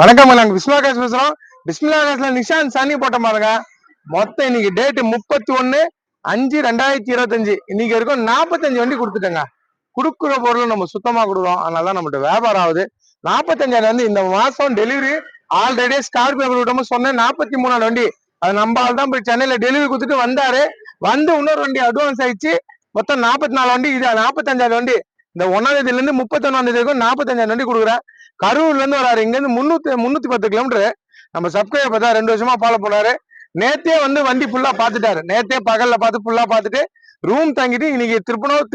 வணக்கம் நாங்க பிஸ்மிலாகாஷ் பேசுறோம். பிஸ்மிலாகாஷ்ல நிஷாந்த் சனி போட்ட பாருங்க. மொத்தம் இன்னைக்கு டேட் முப்பத்தி ஒண்ணு அஞ்சு ரெண்டாயிரத்தி இருபத்தஞ்சு. இன்னைக்கு வரைக்கும் நாற்பத்தஞ்சு வண்டி கொடுத்துட்டேங்க. கொடுக்குற பொருள் நம்ம சுத்தமா கொடுக்குறோம். அதனால தான் நம்மகிட்ட வியாபாரம் ஆகுது. நாற்பத்தஞ்சாயிரம் வந்து இந்த மாசம் டெலிவரி ஆல்ரெடி ஸ்கார்பியோ விட்டோம் சொன்னேன். நாற்பத்தி மூணாவது வண்டி. அது நம்ம ஆள் தான் போய் சென்னையில டெலிவரி கொடுத்துட்டு வந்தாரு. வந்து இன்னொரு வண்டி அட்வான்ஸ் ஆயிடுச்சு. மொத்தம் நாற்பத்தி நாலு வண்டி. இது நாற்பத்தஞ்சாயிரம் வண்டி. இந்த ஒன்னாம் தேதியில இருந்து முப்பத்தொன்னாம் தேதி வரைக்கும் நாற்பத்தஞ்சாயிரம் வண்டி கொடுக்குறேன் கரூர்ல இருந்து வராரு. இங்க இருந்து முன்னூத்தி முன்னூத்தி பத்து கிலோமீட்டர். நம்ம சப்ஸ்கிரைபர் பார்த்தா ரெண்டு வருஷமா ஃபாலோ பண்ணாரு நேத்தே வந்து வண்டி ஃபுல்லா பாத்துட்டாரு நேத்தே பகல்ல பார்த்து ஃபுல்லா பார்த்துட்டு ரூம் தங்கிட்டு இன்னைக்கு திருப்பணம்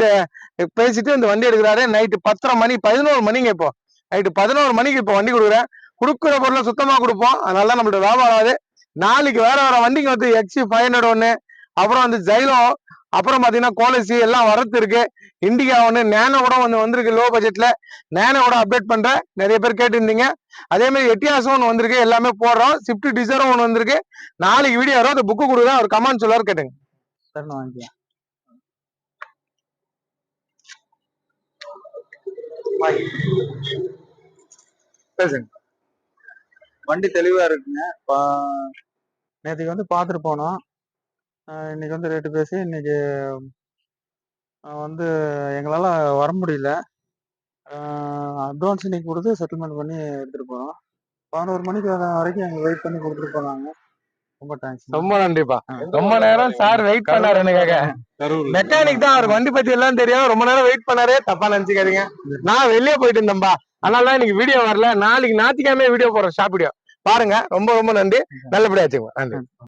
பேசிட்டு இந்த வண்டி எடுக்கிறாரு. நைட்டு பத்தரை மணி பதினோரு மணிங்க இப்போ. நைட்டு பதினோரு மணிக்கு இப்போ வண்டி கொடுக்குறேன் கொடுக்குற பொருளை சுத்தமா கொடுப்போம். அதனால நம்மளோட வியாபாரம் ஆகுது. நாளைக்கு வேற வேற வண்டிங்க வந்து எக்ஸி ஃபைவ் ஹண்ட்ரட் ஒன்று அப்புறம் வந்து ஜைலோ அப்புறம் பாத்தீங்கன்னா கோலசி எல்லாம் வரத்து இருக்கு. இண்டிகா ஒன்று நேனோ கூட ஒன்று வந்திருக்கு லோ. பட்ஜெட்ல நேனோ கூட அப்டேட் பண்றேன் நிறைய பேர் கேட்டிருந்தீங்க. அதே மாதிரி எட்டியாசும் ஒன்று வந்திருக்கு எல்லாமே போடுறோம். ஸ்விஃப்ட் டிசைரும் ஒன்று வந்திருக்கு. நாளைக்கு வீடியோ வரும். அந்த புக்கு கொடுக்குறேன் அவர் கமெண்ட் சொல்லுவார் கேட்டுங்க. சார் நான் பேசுங்க. வண்டி தெளிவா இருக்குங்க. நேற்றுக்கு வந்து பார்த்துட்டு போனோம். இன்னைக்கு வந்து ரேட்டு பேசி இன்னைக்கு வந்து எங்களால் வர முடியல. அட்வான்ஸ் இன்னைக்கு கொடுத்து செட்டில்மெண்ட் பண்ணி எடுத்துகிட்டு போகிறோம் பதினோரு மணிக்கு வர வரைக்கும் எங்களுக்கு வெயிட் பண்ணி கொடுத்துட்டு போனாங்க. ரொம்ப தேங்க்ஸ் ரொம்ப நன்றிப்பா. ரொம்ப நேரம் சார் வெயிட் பண்ணாரு எனக்காக மெக்கானிக் தான் அவருக்கு வண்டி பத்தி எல்லாம் தெரியும் ரொம்ப நேரம் வெயிட் பண்ணாரு தப்பா நினைச்சுக்காதீங்க. நான் வெளியே போயிட்டு இருந்தேன்பா. அதனால தான் இன்னைக்கு வீடியோ வரல. நாளைக்கு ஞாயிற்றுக்கிழமை வீடியோ போடுறோம் ஷாப் வீடியோ பாருங்க. ரொம்ப ரொம்ப நன்றி. நல்லபடியா வச்சுக்கோங்க. நன்றி.